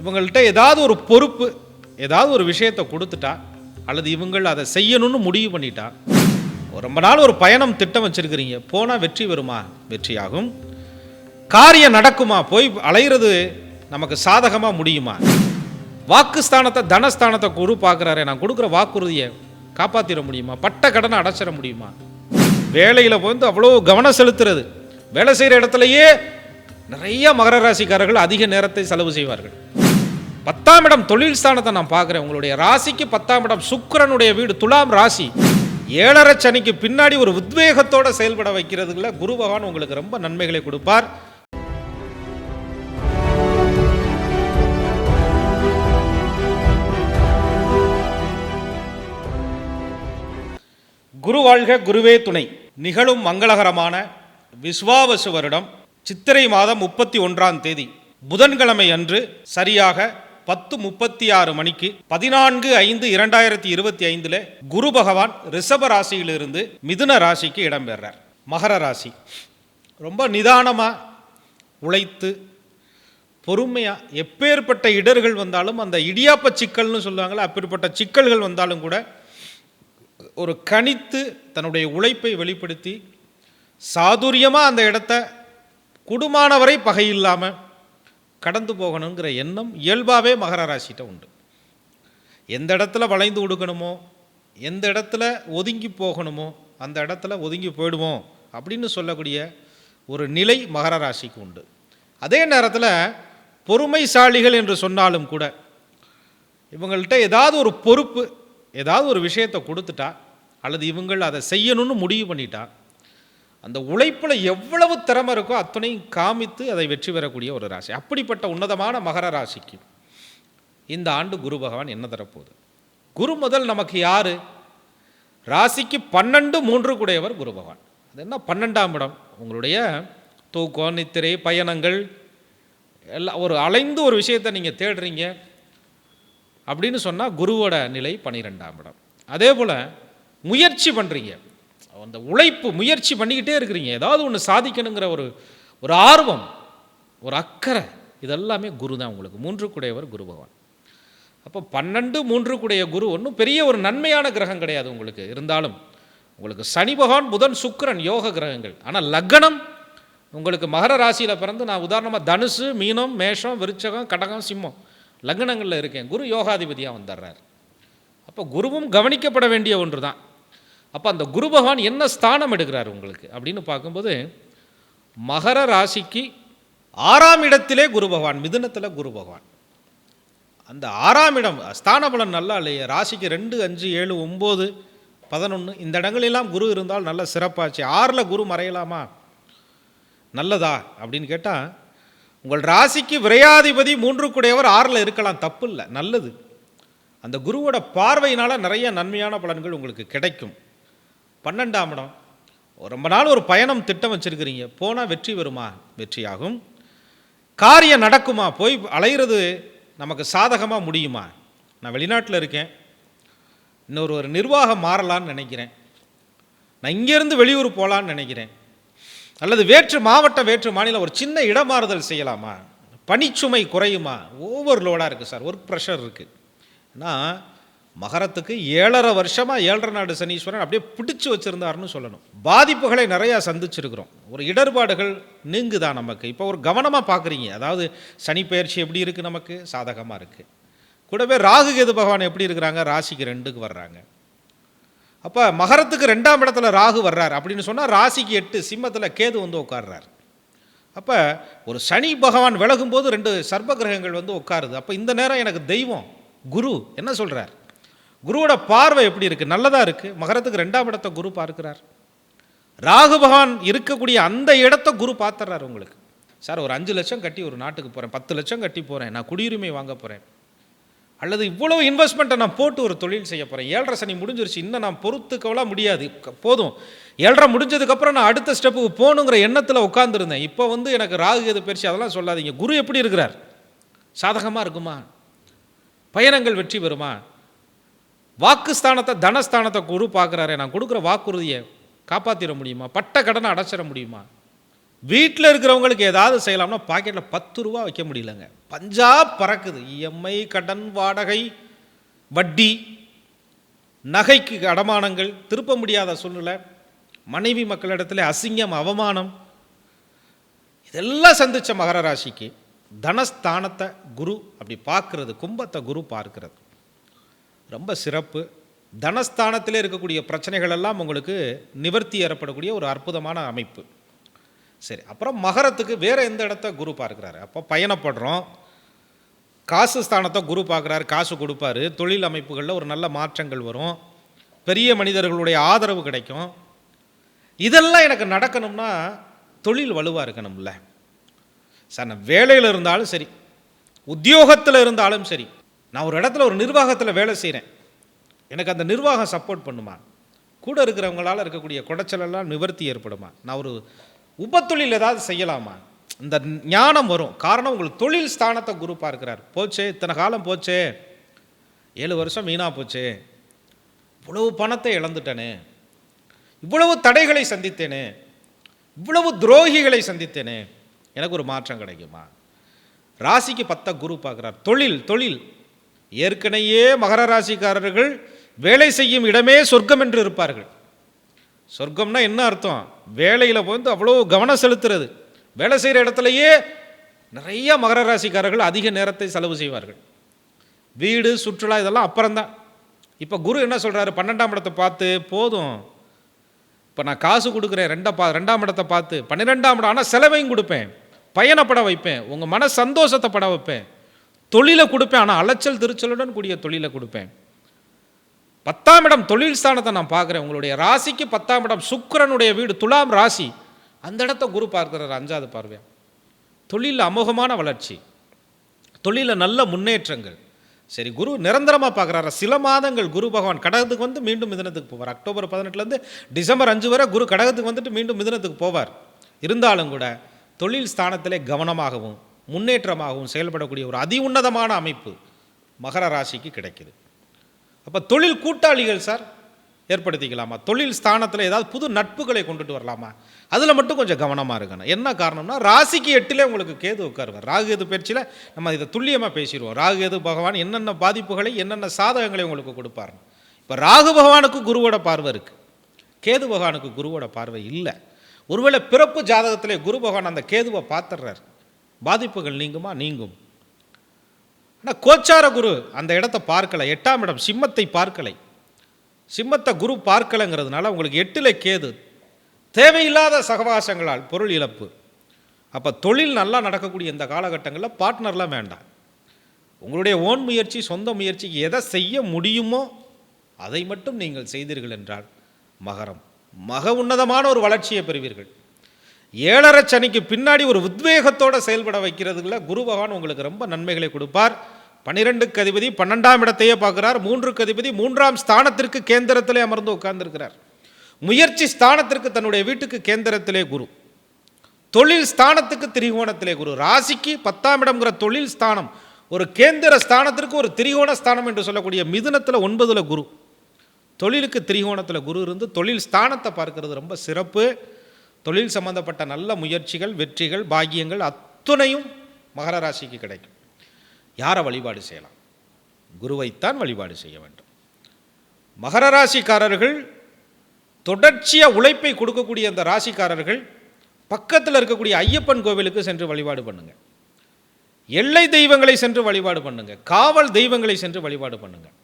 இவங்கள்ட்ட ஏதாவது ஒரு பொறுப்பு ஏதாவது ஒரு விஷயத்தை கொடுத்துட்டா அல்லது இவங்கள் அதை செய்யணும்னு முடிவு பண்ணிட்டா ரொம்ப நாள் ஒரு பயணம் திட்டம் வச்சுருக்கிறீங்க போனால் வெற்றி வருமா? வெற்றியாகும். காரியம் நடக்குமா? போய் அலையிறது நமக்கு சாதகமாக முடியுமா? வாக்குஸ்தானத்தை தனஸ்தானத்தை குரு பார்க்குறாரு நான் கொடுக்குற வாக்குறுதியை காப்பாற்றிட முடியுமா? பட்ட கடனை அடைச்சிட முடியுமா? வேலையில் வந்து அவ்வளோ கவனம் செலுத்துறது. வேலை செய்கிற இடத்துலையே நிறைய மகர ராசிக்காரர்கள் அதிக நேரத்தை செலவு செய்வார்கள். பத்தாம் இடம் தொழில் ஸ்தானத்தை நான் பார்க்குறேன். உங்களுடைய ராசிக்கு பத்தாம் இடம் சுக்கிரனுடைய வீடு துலாம் ராசி. ஏழரை சனிக்கு பின்னாடி ஒரு உத்வேகத்தோடு செயல்பட வைக்கிறதுல குரு பகவான் உங்களுக்கு ரொம்ப நன்மைகளை கொடுப்பார். குரு வாழ்க குருவே துணை. நிகழும் மங்களகரமான விஸ்வாவசு வருடம் சித்திரை மாதம் முப்பத்தி ஒன்றாம் தேதி. புதன்கிழமை அன்று சரியாக பத்து முப்பத்தி ஆறு மணிக்கு பதினான்கு ஐந்து இரண்டாயிரத்தி இருபத்தி ஐந்தில் குரு பகவான் ரிஷப ராசியிலிருந்து மிதுன ராசிக்கு இடம்பெறார். மகர ராசி. ரொம்ப நிதானமாக உழைத்து பொறுமையாக எப்பேற்பட்ட இடர்கள் வந்தாலும் அந்த இடியாப்ப சிக்கல்னு சொல்லுவாங்களே அப்பேற்பட்ட சிக்கல்கள் வந்தாலும் கூட ஒரு கணித்து தன்னுடைய உழைப்பை வெளிப்படுத்தி சாதுரியமாக அந்த இடத்த குடுமானவரை பகை இல்லாமல் கடந்து போகணுங்கிற எண்ணம் இயல்பாகவே மகர ராசிகிட்ட உண்டு. எந்த இடத்துல வளைந்து கொடுக்கணுமோ எந்த இடத்துல ஒதுங்கி போகணுமோ அந்த இடத்துல ஒதுங்கி போயிடுவோம் அப்படின்னு சொல்லக்கூடிய ஒரு நிலை மகர ராசிக்கு உண்டு. அதே நேரத்தில் பொறுமைசாலிகள் என்று சொன்னாலும் கூட இவங்கள்ட்ட ஏதாவது ஒரு பொறுப்பு ஏதாவது ஒரு விஷயத்தை கொடுத்துட்டா அல்லது இவங்கள் அதை செய்யணும்னு முடிவு பண்ணிட்டா அந்த உழைப்பில் எவ்வளவு திறமை இருக்கோ அத்தனையும் காமித்து அதை வெற்றி பெறக்கூடிய ஒரு ராசி. அப்படிப்பட்ட உன்னதமான மகர ராசிக்கு இந்த ஆண்டு குரு பகவான் என்ன தரப்போகுது? குரு முதல் நமக்கு யார்? ராசிக்கு பன்னெண்டு மூன்று கூடையவர் குரு பகவான். அது என்ன? பன்னெண்டாம் இடம். உங்களுடைய தூக்கம் நித்திரை பயணங்கள் எல்லாம் ஒரு அலைந்து ஒரு விஷயத்தை நீங்கள் தேடுறீங்க அப்படின்னு சொன்னால் குருவோட நிலை பன்னிரெண்டாம் இடம். அதே போல் முயற்சி பண்ணுறீங்க அந்த உழைப்பு முயற்சி பண்ணிக்கிட்டே இருக்கிறீங்க. ஏதாவது ஒன்று சாதிக்கணுங்கிற ஒரு ஒரு ஆர்வம் ஒரு அக்கறை இதெல்லாமே குரு தான் உங்களுக்கு. மூன்று குடையவர் குரு பகவான். அப்போ பன்னெண்டு மூன்று குடைய குரு ஒன்றும் பெரிய ஒரு நன்மையான கிரகம் கிடையாது உங்களுக்கு. இருந்தாலும் உங்களுக்கு சனி பகவான் புதன் சுக்கரன் யோக கிரகங்கள். ஆனால் லக்னம் உங்களுக்கு மகர ராசியில் பிறந்து நான் உதாரணமாக தனுசு மீனம் மேஷம் விருச்சகம் கடகம் சிம்மம் லக்னங்களில் இருக்கேன். குரு யோகாதிபதியாக வந்துடுறார் அப்போ குருவும் கவனிக்கப்பட வேண்டிய ஒன்று தான் அப்போ அந்த குரு பகவான் என்ன ஸ்தானம் எடுக்கிறார் உங்களுக்கு? அப்படின்னு பார்க்கும்போது மகர ராசிக்கு ஆறாம் இடத்திலே குரு பகவான் மிதுனத்தில் குரு பகவான். அந்த ஆறாம் இடம் ஸ்தான பலன் நல்லா இல்லையே? ராசிக்கு ரெண்டு அஞ்சு ஏழு ஒம்பது பதினொன்று இந்த இடங்களெல்லாம் குரு இருந்தால் நல்ல சிறப்பாச்சு. ஆறில் குரு மறையலாமா? நல்லதா? அப்படின்னு கேட்டால் உங்கள் ராசிக்கு விரையாதிபதி மூன்று கூடையவர் ஆறில் இருக்கலாம் தப்பு இல்லை நல்லது. அந்த குருவோட பார்வையினால் நிறைய நன்மையான பலன்கள் உங்களுக்கு கிடைக்கும். பன்னெண்டாம் இடம். ரொம்ப நாள் ஒரு பயணம் திட்டம் வச்சுருக்கிறீங்க. போனால் வெற்றி வருமா? வெற்றியாகும். காரியம் நடக்குமா? போய் அலையிறது நமக்கு சாதகமாக முடியுமா? நான் வெளிநாட்டில் இருக்கேன். இன்னொரு ஒரு நிர்வாகம் மாறலான்னு நினைக்கிறேன். நான் இங்கேருந்து வெளியூர் போகலான்னு நினைக்கிறேன். அல்லது வேற்று மாவட்ட வேற்று மாநிலம் ஒரு சின்ன இடமாறுதல் செய்யலாமா? பணிச்சுமை குறையுமா? ஓவர் லோடாக இருக்குது சார். ஒர்க் ப்ரெஷர் இருக்குது ஏன்னா மகரத்துக்கு ஏழரை வருஷமாக ஏழரை நாடு சனீஸ்வரன் அப்படியே பிடிச்சு வச்சுருந்தாருன்னு சொல்லணும். பாதிப்புகளை நிறையா சந்திச்சிருக்கிறோம். ஒரு இடர்பாடுகள் நீங்குதான் நமக்கு? இப்போ ஒரு கவனமாக பார்க்குறீங்க அதாவது சனி பயிற்சி எப்படி இருக்குது நமக்கு? சாதகமாக இருக்குது கூடவே ராகு கேது பகவான் எப்படி இருக்கிறாங்க? ராசிக்கு ரெண்டுக்கு வர்றாங்க. அப்போ மகரத்துக்கு ரெண்டாம் இடத்துல ராகு வர்றார் அப்படின்னு சொன்னால் ராசிக்கு எட்டு சிம்மத்தில் கேது வந்து உட்கார்றார். அப்போ ஒரு சனி பகவான் விலகும்போது ரெண்டு சர்ப கிரகங்கள் வந்து உட்காருது. அப்போ இந்த நேரம் எனக்கு தெய்வம் குரு என்ன சொல்கிறார் குருவோட பார்வை எப்படி இருக்குது நல்லதாக இருக்குது மகரத்துக்கு ரெண்டாம் இடத்தை குரு பார்க்கிறார். ராகு பகவான் இருக்கக்கூடிய அந்த இடத்த குரு பார்த்துறாரு உங்களுக்கு. சார் ஒரு அஞ்சு லட்சம் கட்டி ஒரு நாட்டுக்கு போகிறேன் பத்து லட்சம் கட்டி போகிறேன் நான் குடியுரிமை வாங்க போகிறேன் அல்லது இவ்வளோ இன்வெஸ்ட்மெண்ட்டை நான் போட்டு ஒரு தொழில் செய்ய போகிறேன் ஏழரை சனி முடிஞ்சிருச்சு. இன்னும் நான் பொறுத்துக்கவலாம் முடியாது. போதும். ஏழரை முடிஞ்சதுக்கப்புறம் நான் அடுத்த ஸ்டெப்புக்கு போகணுங்கிற எண்ணத்தில் உட்காந்துருந்தேன் இப்போ வந்து எனக்கு ராகு எது பெருசு அதெல்லாம் சொல்லாதீங்க. குரு எப்படி இருக்கிறார்? சாதகமாக இருக்குமா? பயணங்கள் வெற்றி பெறுமா? வாக்குஸ்தானத்தை தனஸ்தானத்தை குரு பார்க்குறாரே நான் கொடுக்குற வாக்குறுதியை காப்பாற்றிட முடியுமா? பட்ட கடனை அடைச்சிட முடியுமா? வீட்டில் இருக்கிறவங்களுக்கு ஏதாவது செய்யலாம்னா பாக்கெட்டில் பத்து ரூபா வைக்க முடியலங்க. பஞ்சா பறக்குது. இஎம்ஐ கடன் வாடகை வட்டி நகைக்கு அடமானங்கள் திருப்ப முடியாத சூழ்நிலை மனைவி மக்களிடத்தில் அசிங்கம் அவமானம். இதெல்லாம் சந்தித்த மகர ராசிக்கு தனஸ்தானத்தை குரு அப்படி பார்க்கறது கும்பத்தை குரு பார்க்கறது. ரொம்ப சிறப்பு. தனஸ்தானத்திலே இருக்கக்கூடிய பிரச்சனைகள் எல்லாம் உங்களுக்கு நிவர்த்தி ஏற்படக்கூடிய ஒரு அற்புதமான அமைப்பு. சரி அப்புறம் மகரத்துக்கு வேறு எந்த இடத்த குரு பார்க்குறாரு? அப்போ பயணப்படுறோம். காசு ஸ்தானத்தை குரு பார்க்குறாரு காசு கொடுப்பாரு. தொழில் அமைப்புகளில் ஒரு நல்ல மாற்றங்கள் வரும். பெரிய மனிதர்களுடைய ஆதரவு கிடைக்கும். இதெல்லாம் எனக்கு நடக்கணும்னா தொழில் வலுவாக இருக்கணும்ல. சார் நான் வேலையில் இருந்தாலும் சரி உத்தியோகத்தில் இருந்தாலும் சரி நான் ஒரு இடத்துல ஒரு நிர்வாகத்தில் வேலை செய்கிறேன் எனக்கு அந்த நிர்வாகம் சப்போர்ட் பண்ணுமா? கூட இருக்கிறவங்களால் இருக்கக்கூடிய குடைச்சலெல்லாம் நிவர்த்தி ஏற்படுமா? நான் ஒரு உபத்தொழில் ஏதாவது செய்யலாமா? இந்த ஞானம் வரும். காரணம் உங்களுக்கு தொழில் ஸ்தானத்தை குரு பார்க்கிறார். போச்சே இத்தனை காலம் போச்சே. ஏழு வருஷம் வீணாக போச்சே. இவ்வளவு பணத்தை இழந்துட்டேனே. இவ்வளவு தடைகளை சந்தித்தேனே. இவ்வளவு துரோகிகளை சந்தித்தேனே. எனக்கு ஒரு மாற்றம் கிடைக்குமா? ராசிக்கு பத்த குரு பார்க்குறார். தொழில் தொழில். ஏற்கனவே மகர ராசிக்காரர்கள் வேலை செய்யும் இடமே சொர்க்கம் என்று இருப்பார்கள். சொர்க்கம்னா என்ன அர்த்தம்? வேலையில் வந்து அவ்வளோ கவனம் செலுத்துறது. வேலை செய்கிற இடத்துலையே நிறைய மகர ராசிக்காரர்கள் அதிக நேரத்தை செலவு செய்வார்கள். வீடு சுற்றுலா இதெல்லாம் அப்புறம்தான். இப்போ குரு என்ன சொல்கிறாரு பன்னெண்டாம் இடத்தை பார்த்து போதும். இப்போ நான் காசு கொடுக்குறேன் ரெண்டா பா ரெண்டாம் இடத்தை பார்த்து. பன்னிரெண்டாம் இடம் ஆனால் செலவையும் கொடுப்பேன். பயணப்பட வைப்பேன். உங்கள் மன சந்தோஷத்தை பட வைப்பேன். தொழிலை கொடுப்பேன் ஆனால் அலைச்சல் திருச்சலுடன் கூடிய தொழிலை கொடுப்பேன். பத்தாம் இடம் தொழில் ஸ்தானத்தை நான் பார்க்குறேன். உங்களுடைய ராசிக்கு பத்தாம் இடம் சுக்கிரனுடைய வீடு துலாம் ராசி. அந்த இடத்த குரு பார்க்குறாரு அஞ்சாவது பார்வையா தொழிலில் அமோகமான வளர்ச்சி. தொழிலில் நல்ல முன்னேற்றங்கள். சரி குரு நிரந்தரமாக பார்க்குறாரு. சில மாதங்கள் குரு பகவான் கடகத்துக்கு வந்து மீண்டும் மிதனத்துக்கு போவார். அக்டோபர் பதினெட்டுலேருந்து டிசம்பர் அஞ்சு வரை குரு கடகத்துக்கு வந்துட்டு மீண்டும் மிதனத்துக்கு போவார். இருந்தாலும் கூட தொழில் ஸ்தானத்திலே கவனமாகவும் முன்னேற்றமாகவும் செயல்படக்கூடிய ஒரு அதி உன்னதமான அமைப்பு மகர ராசிக்கு கிடைக்குது. அப்போ தொழில் கூட்டாளிகள் சார் ஏற்படுத்திக்கலாமா? தொழில் ஸ்தானத்தில் ஏதாவது புது நட்புகளை கொண்டுட்டு வரலாமா? அதில் மட்டும் கொஞ்சம் கவனமாக இருக்கணும். என்ன காரணம்னா ராசிக்கு எட்டிலே உங்களுக்கு கேது உட்காருவார். ராகு எது பயிற்சியில் நம்ம இதை துல்லியமாக பேசிடுவோம். ராகு எது பகவான் என்னென்ன பாதிப்புகளை என்னென்ன சாதகங்களை உங்களுக்கு கொடுப்பார்? இப்போ ராகு பகவானுக்கு குருவோட பார்வை இருக்குது கேது பகவானுக்கு குருவோட பார்வை இல்லை. ஒருவேளை பிறப்பு ஜாதகத்திலே குரு பகவான் அந்த கேதுவை பார்த்துடுறாரு. பாதிப்புகள் நீங்குமா? நீங்கும். ஆனால் கோச்சார குரு அந்த இடத்த பார்க்கலை. எட்டாம் இடம் சிம்மத்தை பார்க்கலை. சிம்மத்தை குரு பார்க்கலைங்கிறதுனால உங்களுக்கு எட்டில் கேது. தேவையில்லாத சகவாசங்களால் பொருள் இழப்பு. அப்போ தொழில் நல்லா நடக்கக்கூடிய இந்த காலகட்டங்களில் பார்ட்னர்லாம் வேண்டாம். உங்களுடைய ஓன் முயற்சி சொந்த முயற்சிக்கு எதை செய்ய முடியுமோ அதை மட்டும் நீங்கள் செய்தீர்கள் என்றால் மகரம். மக உன்னதமான ஒரு வளர்ச்சியை பெறுவீர்கள். ஏழரை சனிக்கு பின்னாடி ஒரு உத்வேகத்தோடு செயல்பட வைக்கிறதுல குரு பகவான் உங்களுக்கு ரொம்ப நன்மைகளை கொடுப்பார். பன்னிரெண்டுக்கு அதிபதி பன்னெண்டாம் இடத்தையே பார்க்குறார். மூன்றுக்கு அதிபதி மூன்றாம் ஸ்தானத்திற்கு கேந்திரத்திலே அமர்ந்து உட்கார்ந்துருக்கிறார். முயற்சி ஸ்தானத்திற்கு தன்னுடைய வீட்டுக்கு கேந்திரத்திலே குரு. தொழில் ஸ்தானத்துக்கு திரிகோணத்திலே குரு. ராசிக்கு பத்தாம் இடம்ங்கிற தொழில் ஸ்தானம் ஒரு கேந்திர ஸ்தானத்திற்கு ஒரு திரிகோண ஸ்தானம் என்று சொல்லக்கூடிய மிதுனத்தில் ஒன்பதில் குரு. தொழிலுக்கு திரிகோணத்தில் குரு இருந்து தொழில் ஸ்தானத்தை பார்க்கறது ரொம்ப சிறப்பு. தொழில் சம்பந்தப்பட்ட நல்ல முயற்சிகள் வெற்றிகள் பாக்கியங்கள் அத்துணையும் மகர ராசிக்கு கிடைக்கும். யாரை வழிபாடு செய்யலாம்? குருவைத்தான் வழிபாடு செய்ய வேண்டும். மகர ராசிக்காரர்கள் தொடர்ச்சியாக உழைப்பை கொடுக்கக்கூடிய அந்த ராசிக்காரர்கள் பக்கத்தில் இருக்கக்கூடிய ஐயப்பன் கோவிலுக்கு சென்று வழிபாடு பண்ணுங்கள் எல்லை தெய்வங்களை சென்று வழிபாடு பண்ணுங்கள் காவல் தெய்வங்களை சென்று வழிபாடு பண்ணுங்கள்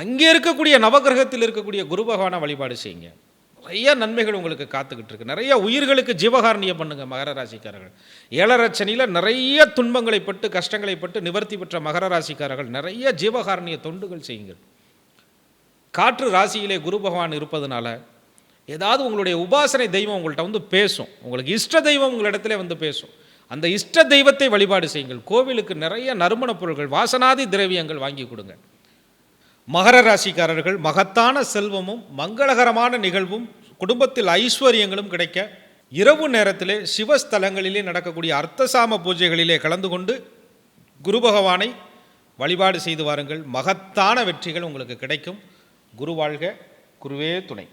அங்கே இருக்கக்கூடிய நவகிரகத்தில் இருக்கக்கூடிய குரு பகவானை வழிபாடு செய்யுங்க. நிறைய நன்மைகள் உங்களுக்கு காத்துக்கிட்டு இருக்கு. நிறைய உயிர்களுக்கு ஜீவகாரணியம் பண்ணுங்க மகர ராசிக்காரர்கள். ஏழரை நிறைய துன்பங்களை பட்டு கஷ்டங்களை பட்டு நிவர்த்தி பெற்ற மகர ராசிக்காரர்கள் நிறைய ஜீவகாரணிய தொண்டுகள் செய்யுங்கள் காற்று ராசியிலே குரு பகவான் இருப்பதனால ஏதாவது உங்களுடைய உபாசனை தெய்வம் உங்கள்கிட்ட வந்து பேசும். உங்களுக்கு இஷ்ட தெய்வம் உங்களிடத்துல வந்து பேசும். அந்த இஷ்ட தெய்வத்தை வழிபாடு செய்யுங்கள். கோவிலுக்கு நிறைய நறுமணப் பொருட்கள் வாசனாதி திரவியங்கள் வாங்கி கொடுங்க. மகர ராசிக்காரர்கள் மகத்தான செல்வமும் மங்களகரமான நிகழ்வும் குடும்பத்தில் ஐஸ்வர்யங்களும் கிடைக்க இரவு நேரத்திலே சிவஸ்தலங்களிலே நடக்கக்கூடிய அர்த்தசாம பூஜைகளிலே கலந்து கொண்டு குரு பகவானை வழிபாடு செய்து வாருங்கள். மகத்தான வெற்றிகள் உங்களுக்கு கிடைக்கும். குரு வாழ்க. குருவே துணை.